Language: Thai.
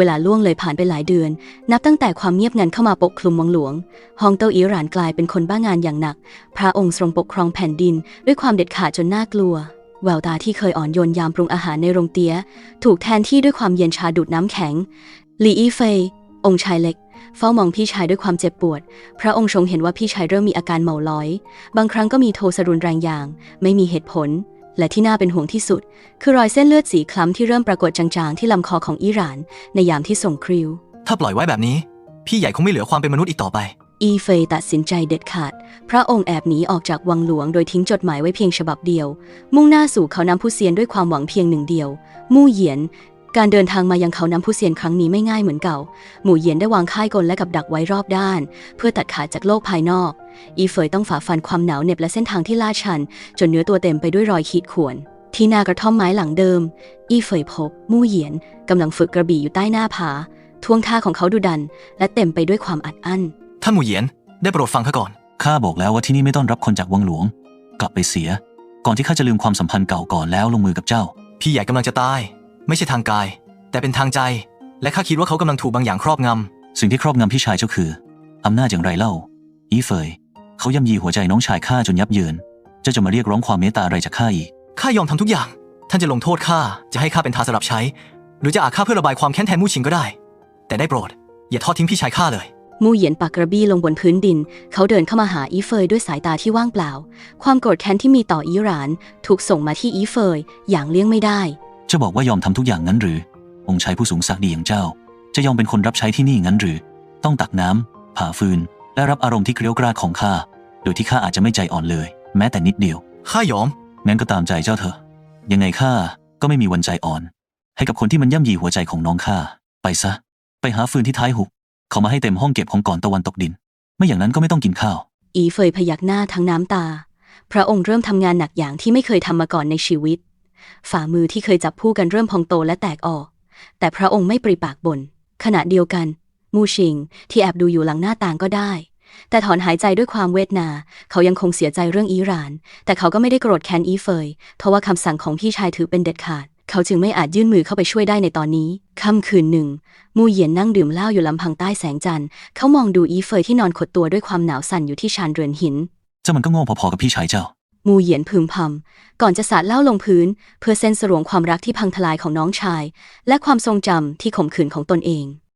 เวลาล่วงเลยผ่านไปหลายเดือน นับตั้งแต่ความเงียบงันเข้ามาปกคลุมวังหลวง ฮองเต้าอิหรานกลายเป็นคนบ้างานอย่างหนัก พระองค์ทรงปกครองแผ่นดิน ด้วยความเด็ดขาดจนน่ากลัว แววตาที่เคยอ่อนโยนยามปรุงอาหารในโรงเตี้ย ถูกแทนที่ด้วยความเย็นชาดูดน้ำแข็ง หลีอี้เฟย องค์ชายเล็กเฝ้ามองพี่ชายด้วยความเจ็บปวด พระองค์ทรงเห็นว่าพี่ชายเริ่มมีอาการเมาลอย บางครั้งก็มีโทสะรุนแรงอย่าง ไม่มีเหตุผล และที่น่าเป็นห่วงที่สุด คือรอยเส้นเลือดสีคล้ำที่เริ่มปรากฏจางๆ ที่ลำคอของอิหร่าน ในยามที่ส่งคริว ถ้าปล่อยไว้แบบนี้ พี่ใหญ่คงไม่เหลือความเป็นมนุษย์อีกต่อไป อีเฟยตัดสินใจเด็ดขาด พระองค์แอบหนีออกจากวังหลวงโดยทิ้งจดหมายไว้เพียงฉบับเดียว มุ่งหน้าสู่เขาน้ำพุเซียนด้วยความหวังเพียงหนึ่งเดียว มู่เหยียน การเดินทางมายังเขาน้ำพุเซียนครั้งนี้ไม่ง่ายเหมือนเก่า หมู่เหยียนได้วางค่ายกลและกับดักไว้รอบด้าน เพื่อตัดขาดจากโลกภายนอก อีเฟยต้องฝ่าฟันความหนาวเหน็บและเส้นทางที่ลาดชัน จนเนื้อตัวเต็มไปด้วยรอยขีดข่วน ที่หนากระท่อมไม้หลังเดิม อีเฟยพบ มู่เหยียนกำลังฝึกกระบี่อยู่ใต้หน้าผาท่วงท่าของเขาดุดัน และเต็มไปด้วยความอัดอั้น ท่านหมู่เหยียน ได้โปรดฟังข้าก่อน ข้าบอกแล้วว่าที่นี่ไม่ต้อนรับคนจากวังหลวง กลับไปเสีย ก่อนที่ข้าจะลืมความสัมพันธ์เก่าก่อนแล้วลงมือกับเจ้า พี่ใหญ่กำลังจะตาย ไม่ใช่ทางกาย แต่เป็นทางใจ และข้าคิดว่าเขากำลังถูกบางอย่างครอบงำสิ่งที่ครอบงำพี่ชายเจ้าคืออำนาจอย่างไรเล่า อีเฟย เขาย่ำยีหัวใจน้องชายข้าจนยับเยิน เจ้าจะมาเรียกร้องความเมตตาอะไรจากข้าอีกข้ายอมทำทุกอย่าง ท่านจะลงโทษข้าจะให้ข้าเป็นทาสรับใช้ หรือจะอาฆาตเพื่อระบายความแค้นแทนมู่ชิงก็ได้ แต่ได้โปรด อย่าทอดทิ้งพี่ชายข้าเลย มู่เหยียนปากกระบี้ลงบนพื้นดิน เขาเดินเข้ามาหาอีเฟยด้วยสายตาที่ว่างเปล่า ความโกรธแค้นที่มีต่ออิหร่าน ถูกส่งมาที่อีเฟยอย่างเลี่ยงไม่ได้เจ้าบอกว่ายอมทำทุกอย่างงั้นหรือ องค์ชายผู้สูงศักดิ์ดีอย่างเจ้า จะยอมเป็นคนรับใช้ที่นี่งั้นหรือ ต้องตักน้ำผ่าฟืน และรับอารมณ์ที่เกลียวกราดของข้า โดยที่ข้าอาจจะไม่ใจอ่อนเลย แม้แต่นิดเดียว ข้ายอม งั้นก็ตามใจเจ้าเถอะ ยังไงข้าก็ไม่มีวันใจอ่อน ให้กับคนที่มันย่ำยีหัวใจของน้องข้า ไปซะ ไปหาฟืนที่ท้ายหุบ เขามาให้เต็มห้องเก็บของก่อนตะวันตกดิน ไม่อย่างนั้นก็ไม่ต้องกินข้าว อีเฟยพยักหน้าทั้งน้ำตา พระองค์เริ่มทำงานหนักอย่างที่ไม่เคยทำมาก่อนในชีวิต ฝ่ามือที่เคยจับผู้กันเริ่มพองโตและแตกออก แต่พระองค์ไม่ปริปากบน่นขณะเดียวกัน มูชิง ที่แอบดูอยู่หลังหน้าต่างก็ได้ แต่ถอนหายใจด้วยความเวทนา เขายังคงเสียใจเรื่องอิหร่าน แต่เขาก็ไม่ได้โกรธแค้นอีเฟยเพราะว่าคำสั่งของพี่ชายถือเป็นเด็ดขาด เขาจึงไม่อาจยื่นมือเข้าไปช่วยได้ในตอนนี้ค่ำคืนหนึ่ง มูเหยียนนั่งดื่มเหล้าอยู่ลำพังใต้แสงจันทร์เขามองดูอีเฟยที่นอนขดตัวด้วยความหนาวสั่นอยู่ที่ชานเรือนหิน เจ้ามันก็โง่พอๆกับพี่ชายเจ้า มูเหยียนพึมพำก่อนจะสาดเล่าลงพื้น เพื่อเส้นสรวงความรักที่พังทลายของน้องชาย และความทรงจำที่ข่มขืนของตนเอง